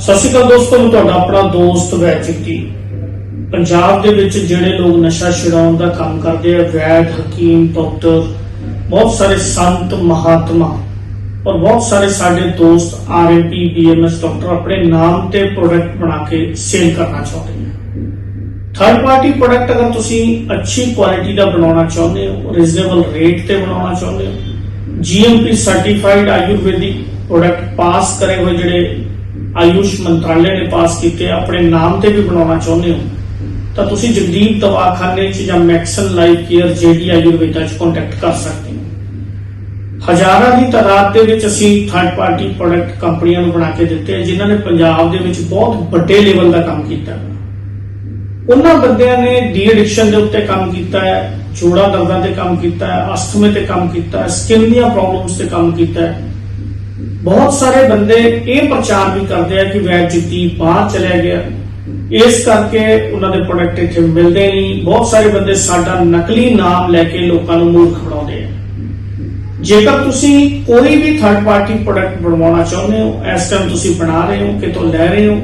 ਸਤਿ ਸ਼੍ਰੀ ਅਕਾਲ ਦੋਸਤੋ, ਮੈਂ ਤੁਹਾਡਾ ਆਪਣਾ ਦੋਸਤ ਵੈਚਿਕ ਜੀ ਪੰਜਾਬ ਦੇ ਵਿੱਚ ਜਿਹੜੇ ਲੋਕ ਨਸ਼ਾ ਛੁਡਾਉਣ ਦਾ ਕੰਮ ਕਰਦੇ ਆ, ਵੈਦ, ਹਕੀਮ, ਡਾਕਟਰ, ਬਹੁਤ ਸਾਰੇ ਸੰਤ, ਮਹਾਤਮਾ ਔਰ ਬਹੁਤ ਸਾਰੇ ਸਾਡੇ ਦੋਸਤ ਆਰਐਮਪੀ ਬੀਐਮਐਸ ਡਾਕਟਰ ਆਪਣੇ ਨਾਮ ਤੇ ਪ੍ਰੋਡਕਟ ਬਣਾ ਕੇ ਸੇਲ ਕਰਨਾ ਚਾਹੁੰਦੇ ਆ ਥਰਡ ਪਾਰਟੀ ਪ੍ਰੋਡਕਟ ਅਗਰ ਤੁਸੀਂ ਅੱਛੀ ਕੁਆਲਿਟੀ ਦਾ ਬਣਾਉਣਾ ਚਾਹੁੰਦੇ ਹੋ ਰੀਜ਼ਨੇਬਲ ਰੇਟ ਤੇ ਬਣਾਉਣਾ ਚਾਹੁੰਦੇ ਹੋ GMP certified Ayurvedic product pass ਕਰੇ ਹੋਏ ਜਿਹੜੇ ਆਯੁਸ਼ ਮੰਤਰਾਲੇ ਨੇ ਪਾਸ ਕੀਤੇ, ਆਪਣੇ ਨਾਮ ਤੇ ਵੀ ਬਣਾਉਣਾ ਚਾਹੁੰਦੇ ਹੋ? ਤਾਂ ਤੁਸੀਂ ਜਗਦੀਪ ਦਵਾਖਾਨੇ 'ਚ ਜਾਂ Maxon life care JD Ayurveda 'ਚ ਕੰਟੈਕਟ ਕਰ ਸਕਦੇ ਹੋ। ਹਜ਼ਾਰਾਂ ਦੀ ਤਾਦਾਦ ਦੇ ਵਿੱਚ ਅਸੀਂ ਥਰਡ ਪਾਰਟੀ ਪ੍ਰੋਡਕਟ ਕੰਪਨੀਆਂ ਨੂੰ ਬਣਾ ਕੇ ਦਿੱਤੇ ਜਿਨ੍ਹਾਂ ਨੇ ਪੰਜਾਬ ਦੇ ਵਿੱਚ ਬਹੁਤ ਵੱਡੇ ਲੈਵਲ ਦਾ ਕੰਮ ਕੀਤਾ। ਉਹਨਾਂ ਬੰਦਿਆਂ ਨੇ ਡੀ ਐਡਿਕਸ਼ਨ ਦੇ ਉੱਤੇ ਕੰਮ ਕੀਤਾ ਹੈ ਜੋੜਾ ਦਰਦਾਂ ਤੇ ਕੰਮ ਕੀਤਾ ਹੈ ਅਸਥਮੇ ਤੇ ਕੰਮ ਕੀਤਾ ਹੈ ਸਕਿਨ ਦੀਆਂ ਪ੍ਰੋਬਲਮਸ ਤੇ ਕੰਮ ਕੀਤਾ ਹੈ। ਬਹੁਤ ਸਾਰੇ ਬੰਦੇ ਇਹ ਪ੍ਰਚਾਰ ਵੀ ਕਰਦੇ ਆ ਕਿ ਵੈਦ ਜੁੱਤੀ ਬਾਹਰ ਚਲਿਆ ਗਿਆ। ਇਸ ਕਰਕੇ ਉਹਨਾਂ ਦੇ ਪ੍ਰੋਡਕਟ ਇੱਥੇ ਮਿਲਦੇ ਨਹੀਂ। ਬਹੁਤ ਸਾਰੇ ਬੰਦੇ ਸਾਡਾ ਨਕਲੀ ਨਾਮ ਲੈ ਕੇ ਲੋਕਾਂ ਨੂੰ ਮੂਰਖ ਬਣਾਉਂਦੇ ਆ। ਜੇਕਰ ਤੁਸੀਂ ਕੋਈ ਵੀ ਥਰਡ ਪਾਰਟੀ ਪ੍ਰੋਡਕਟ ਬਣਵਾਉਣਾ ਚਾਹੁੰਦੇ ਹੋ, ਇਸ ਟਾਈਮ ਤੁਸੀਂ ਬਣਾ ਰਹੇ ਹੋ, ਕਿਤੋਂ ਲੈ ਰਹੇ ਹੋ,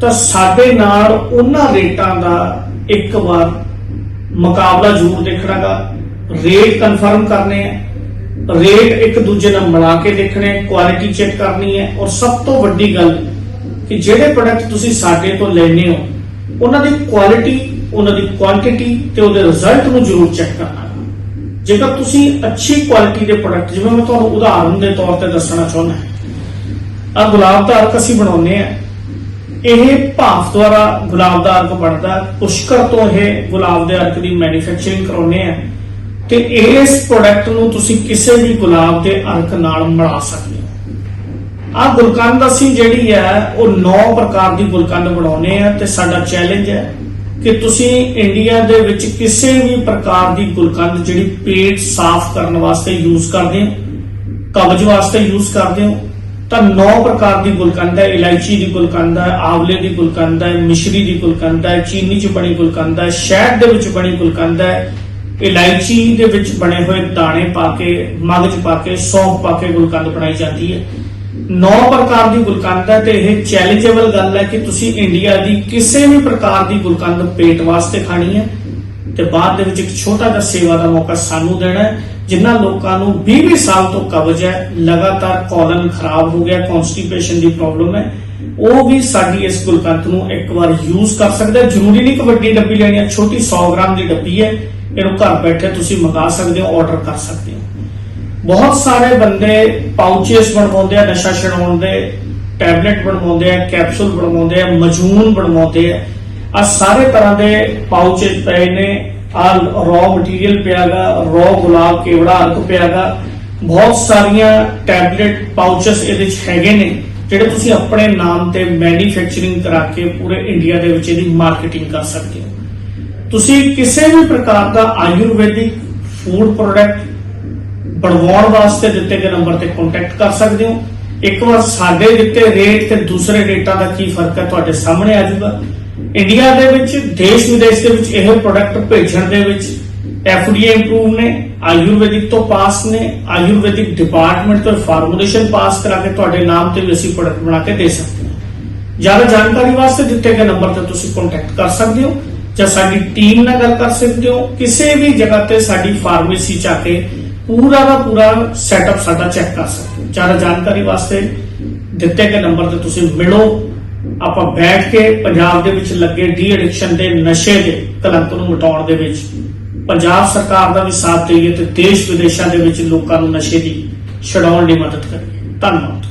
ਤਾਂ ਸਾਡੇ ਨਾਲ ਉਹਨਾਂ ਰੇਟਾਂ ਦਾ ਇੱਕ ਵਾਰ ਮੁਕਾਬਲਾ ਜ਼ਰੂਰ ਦੇਖਣਾਗਾ। ਰੇਟ ਕਨਫਰਮ ਕਰਨੇ ਆ। ਰੇਟ ਇੱਕ ਦੂਜੇ ਨਾਲ ਮਿਲਾ ਕੇ ਦੇਖਣੇ ਕੁਆਲਿਟੀ ਚੈੱਕ ਕਰਨੀ ਹੈ ਔਰ ਸਭ ਤੋਂ ਵੱਡੀ ਗੱਲ ਕਿ ਜਿਹੜੇ ਪ੍ਰੋਡਕਟ ਤੁਸੀਂ ਸਾਡੇ ਤੋਂ ਲੈਣੇ ਹੋ, ਉਹਨਾਂ ਦੀ ਕੁਆਲਿਟੀ ਉਹਨਾਂ ਦੀ ਕੁਆਂਟੀਟੀ ਤੇ ਉਹਦੇ ਰਿਜ਼ਲਟ ਨੂੰ ਜ਼ਰੂਰ ਚੈੱਕ ਕਰਨਾ। ਜੇਕਰ ਤੁਸੀਂ ਅੱਛੀ ਕੁਆਲਿਟੀ ਦੇ ਪ੍ਰੋਡਕਟ ਜਿਵੇਂ ਮੈਂ ਤੁਹਾਨੂੰ ਉਦਾਹਰਨ ਦੇ ਤੌਰ ਤੇ ਦੱਸਣਾ ਚਾਹੁੰਦਾ ਆ ਗੁਲਾਬ ਦਾ ਅਰਕ ਅਸੀਂ ਬਣਾਉਂਦੇ ਆ ਇਹ ਭਾਫ ਦੁਆਰਾ ਗੁਲਾਬ ਦਾ ਅਰਕ ਬਣਦਾ, ਪੁਸ਼ਕਰ ਤੋਂ ਇਹ ਗੁਲਾਬ ਦੇ ਅਰਕ ਦੀ ਮੈਨੂਫੈਕਚਰਿੰਗ ਕਰਾਉਂਦੇ ਆ ਤੇ ਇਸ ਪ੍ਰੋਡਕਟ ਨੂੰ ਤੁਸੀਂ ਕਿਸੇ ਵੀ ਗੁਲਾਬ ਦੇ ਅਰਕ ਨਾਲ ਮਿਲਾ ਸਕਦੇ ਹੋ। ਆ ਗੁਲਕੰਦ ਅਸੀਂ ਜਿਹੜੀ ਹੈ, ਉਹ 9 ਪ੍ਰਕਾਰ ਦੀ ਗੁਲਕੰਦ ਬਣਾਉਨੇ ਆ ਤੇ ਸਾਡਾ ਚੈਲੰਜ ਹੈ ਕਿ ਤੁਸੀਂ ਇੰਡੀਆ ਦੇ ਵਿੱਚ ਕਿਸੇ ਵੀ ਪ੍ਰਕਾਰ ਦੀ ਗੁਲਕੰਦ ਜਿਹੜੀ ਪੇਟ ਸਾਫ਼ ਕਰਨ ਵਾਸਤੇ ਯੂਜ਼ ਕਰਦੇ ਹੋ, ਕਬਜ਼ ਵਾਸਤੇ ਯੂਜ਼ ਕਰਦੇ ਹੋ, ਤਾਂ 9 ਪ੍ਰਕਾਰ ਦੀ ਗੁਲਕੰਦ ਹੈ। ਇਲਾਇਚੀ ਦੀ ਗੁਲਕੰਦ ਹੈ, ਆਵਲੇ ਦੀ ਗੁਲਕੰਦ ਹੈ, ਮਿਸ਼ਰੀ ਦੀ ਗੁਲਕੰਦ ਹੈ, ਚੀਨੀ ਚ ਬਣੀ ਗੁਲਕੰਦ ਹੈ, ਸ਼ਹਿਦ ਦੇ ਵਿੱਚ ਬਣੀ ਗੁਲਕੰਦ ਹੈ ਇਲਾਇਚੀ ਦੇ ਵਿੱਚ ਬਣੇ ਹੋਏ ਦਾਣੇ ਪਾ ਕੇ ਮਗਜ ਪਾ ਕੇ ਸੌਂਫ ਪਾ ਕੇ ਗੁਲਕੰਦ ਬਣਾਈ ਜਾਂਦੀ ਹੈ। 9 ਪ੍ਰਕਾਰ ਦੀ ਗੁਲਕੰਦ ਹੈ ਤੇ ਇਹ ਚੈਲੰਜੇਬਲ ਗੱਲ ਹੈ ਕਿ ਤੁਸੀਂ ਇੰਡੀਆ ਦੀ ਕਿਸੇ ਵੀ ਪ੍ਰਕਾਰ ਦੀ ਗੁਲਕੰਦ ਪੇਟ ਵਾਸਤੇ ਖਾਣੀ ਹੈ ਤੇ ਬਾਅਦ ਦੇ ਵਿੱਚ ਇੱਕ ਛੋਟਾ ਜਿਹਾ ਸੇਵਾ ਦਾ ਮੌਕਾ ਸਾਨੂੰ ਦੇਣਾ ਹੈ ਜਿਨ੍ਹਾਂ ਲੋਕਾਂ ਨੂੰ 20 ਸਾਲ ਤੋਂ ਕਬਜ਼ ਹੈ ਲਗਾਤਾਰ ਕੋਲਨ ਖਰਾਬ ਹੋ ਗਿਆ ਕਨਸਟੀਪੇਸ਼ਨ ਦੀ ਪ੍ਰੋਬਲਮ ਹੈ ਉਹ ਵੀ ਸਾਡੀ ਇਸ ਗੁਲਕੰਦ ਨੂੰ ਇੱਕ ਵਾਰ ਯੂਜ਼ ਕਰ ਸਕਦੇ ਜ਼ਰੂਰੀ ਨਹੀਂ ਕਿ ਵੱਡੀ ਡੱਬੀ ਲੈਣੀ ਹੈ ਛੋਟੀ 100 ਗ੍ਰਾਮ ਦੀ ਡੱਬੀ ਹੈ ਇਹਨੂੰ ਘਰ ਬੈਠੇ ਤੁਸੀਂ ਮੰਗਾ ਸਕਦੇ ਹੋ ਆਰਡਰ ਕਰ ਸਕਦੇ ਹੋ। ਬਹੁਤ ਸਾਰੇ ਬੰਦੇ ਪਾਊਚੇਸ ਬਣਵਾਉਂਦੇ ਆ, ਨਸ਼ਾ ਛਡਾਉਣ ਦੇ ਟੈਬਲੇਟ ਬਣਵਾਉਂਦੇ ਆ ਕੈਪਸੂਲ ਬਣਵਾਉਂਦੇ ਆ ਮਜੂਨ ਬਣਵਾਉਂਦੇ ਆ। ਆ ਸਾਰੇ ਤਰ੍ਹਾਂ ਦੇ ਪਾਊਚੇਸ ਪਏ ਨੇ। ਆ ਰॉ ਮਟੀਰੀਅਲ ਪਿਆਗਾ ਰॉ ਗੁਲਾਬ, ਕੇਵੜਾ, ਅਰਕ ਪਿਆਗਾ ਬਹੁਤ ਸਾਰੀਆਂ ਟੈਬਲੇਟ ਪਾਊਚਸ ਇਹਦੇ ਵਿੱਚ ਹੈਗੇ ਨੇ, ਜਿਹੜੇ ਤੁਸੀਂ ਆਪਣੇ ਨਾਮ ਤੇ ਮੈਨੂਫੈਕਚਰਿੰਗ ਕਰਾ ਕੇ ਪੂਰੇ ਇੰਡੀਆ ਦੇ ਵਿੱਚ ਇਹਦੀ ਮਾਰਕੀਟਿੰਗ ਕਰ ਸਕਦੇ ਹੋ। ਤੁਸੀਂ ਕਿਸੇ ਵੀ ਪ੍ਰਕਾਰ ਦਾ ਆਯੁਰਵੈਦਿਕ ਫੂਡ ਪ੍ਰੋਡਕਟ ਬਣਵਾਉਣ ਵਾਸਤੇ ਦਿੱਤੇ ਗਏ ਨੰਬਰ ਤੇ ਕੰਟੈਕਟ ਕਰ ਸਕਦੇ ਹੋ। ਇੱਕ ਵਾਰ ਸਾਡੇ ਦਿੱਤੇ ਰੇਟ ਤੇ ਦੂਸਰੇ ਰੇਟਾਂ ਦਾ ਕੀ ਫ਼ਰਕ ਹੈ ਤੁਹਾਡੇ ਸਾਹਮਣੇ ਆ ਜਾਊਗਾ। ਇੰਡੀਆ ਦੇ ਵਿੱਚ, ਦੇਸ਼ ਵਿਦੇਸ਼ ਦੇ ਵਿੱਚ ਇਹ ਪ੍ਰੋਡਕਟ ਭੇਜਣ ਦੇ ਵਿੱਚ ਐਫਡੀਏ ਇੰਪਰੂਵ ਨੇ, ਆਯੁਰਵੈਦਿਕ ਤੋਂ ਪਾਸ ਨੇ, ਆਯੁਰਵੈਦਿਕ ਡਿਪਾਰਟਮੈਂਟ ਤੋਂ ਫਾਰਮੂਲੇਸ਼ਨ ਪਾਸ ਕਰਾ ਕੇ ਤੁਹਾਡੇ ਨਾਮ ਤੇ ਵੀ ਅਸੀਂ ਪ੍ਰੋਡਕਟ ਬਣਾ ਕੇ ਦੇ ਸਕਦੇ ਹਾਂ। ਜ਼ਿਆਦਾ ਜਾਣਕਾਰੀ ਵਾਸਤੇ ਦਿੱਤੇ ਗਏ ਨੰਬਰ ਤੇ ਤੁਸੀਂ ਕੰਟੈਕਟ ਕਰ ਸਕਦੇ ਹੋ। ਜਾਂ ਸਾਡੀ ਟੀਮ ਨਾਲ ਗੱਲ ਕਰ ਸਕਦੇ ਹੋ, ਕਿਸੇ ਵੀ ਜਗ੍ਹਾ ਤੇ ਸਾਡੀ ਫਾਰਮੇਸੀ ਚ ਆ ਕੇ ਪੂਰਾ ਦਾ ਪੂਰਾ ਸੈਟਅਪ ਸਾਡਾ ਚੈੱਕ ਕਰ ਸਕਦੇ ਹੋ। ਜ਼ਿਆਦਾ ਜਾਣਕਾਰੀ ਵਾਸਤੇ ਦਿੱਤੇ ਗਏ ਨੰਬਰ ਤੇ ਤੁਸੀਂ ਮਿਲੋ। ਆਪਾਂ ਬੈਠ ਕੇ ਪੰਜਾਬ ਦੇ ਵਿੱਚ ਲੱਗੇ ਡੀ ਐਡਿਕਸ਼ਨ ਦੇ ਨਸ਼ੇ ਦੇ ਕਲੰਕ ਨੂੰ ਮਿਟਾਉਣ ਦੇ ਵਿੱਚ, ਪੰਜਾਬ ਸਰਕਾਰ ਦਾ ਵੀ ਸਾਥ ਦੇਈਏ ਤੇ ਦੇਸ਼ ਵਿਦੇਸ਼ਾਂ ਦੇ ਵਿੱਚ ਲੋਕਾਂ ਨੂੰ ਨਸ਼ੇ ਦੀ ਛਡਾਉਣ ਲਈ ਮਦਦ ਕਰੀਏ। ਧੰਨਵਾਦ।